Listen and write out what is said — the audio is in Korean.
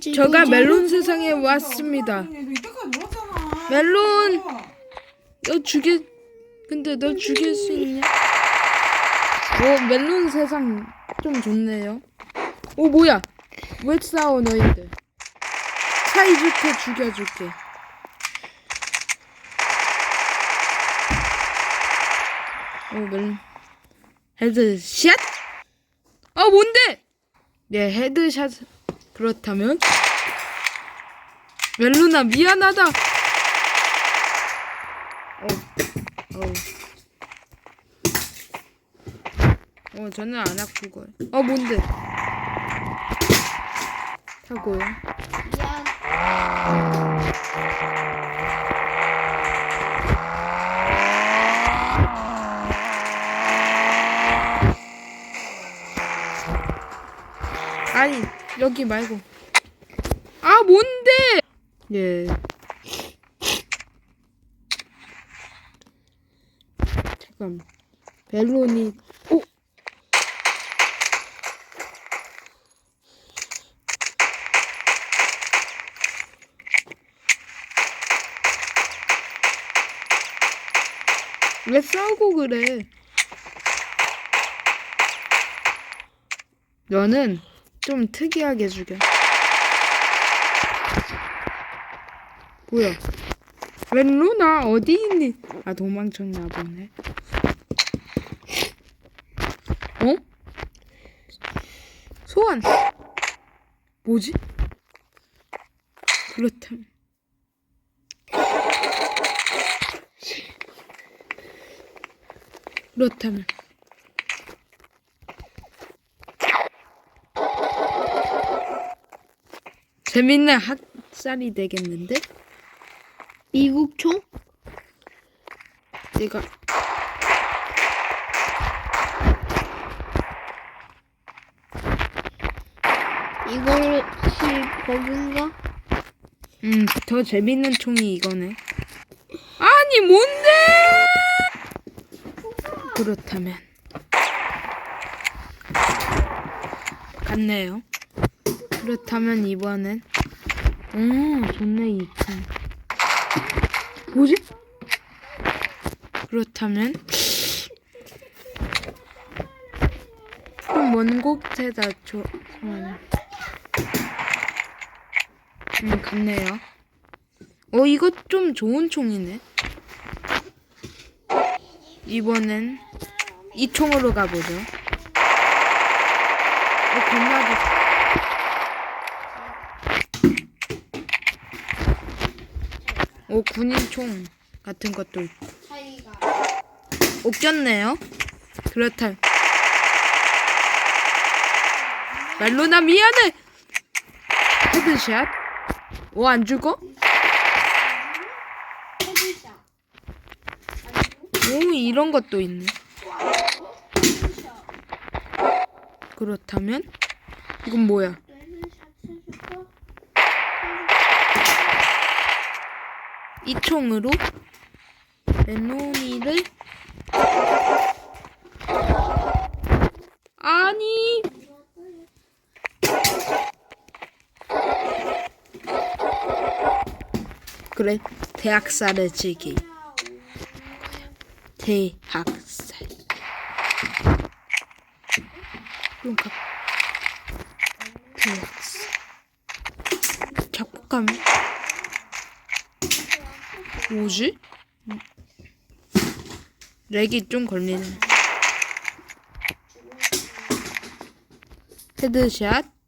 저가 멜론 세상에 왔습니다. 멜론! 너 죽일 근데 너 죽일 수 있냐? 오 멜론 세상 좀 좋네요. 오 뭐야? 왜 싸워 너희들? 사이좋게 죽여줄게. 오 멜론 헤드샷? 아 뭔데? 네 헤드샷 그렇다면 멜로나 미안하다. 어. 어, 저는 안 아프고요. 어, 뭔데? 타고요. 미안. 아니, 여기 말고. 아, 뭔데? 예. 잠깐. 벨론이, 오! 왜 싸우고 그래? 너는 좀 특이하게 죽여. 뭐야? 웬 루나 어디 있니? 아 도망쳤나 보네. 어? 소환. 뭐지? 그렇다면. 그렇다면. 재밌는 학살이 되겠는데? 미국 총? 내가 이걸 혹시 버그인가? 음, 더 재밌는 총이 이거네. 아니, 뭔데? 그렇다면. 같네요. 그렇다면 이번엔. 오, 좋네, 이 총. 뭐지? 그렇다면. 먼 곳에다 줘. 음. 음, 같네요. 어, 이거 좀 좋은 총이네. 이번엔 이 총으로 가보죠. 어, 겁나게. 오, 군인 총 같은 것도 있고. 차이가. 웃겼네요. 그렇다. 멜로나 미안해. 헤드샷. 오, 안 죽어? 오, 이런 것도 있네. 그렇다면 이건 뭐야? 이 총으로 레노니를 아니. 그래 대학살을 즐기 대학살. 가. 대학살. 작곡하면 뭐지? 렉이 좀 걸리네. 헤드샷.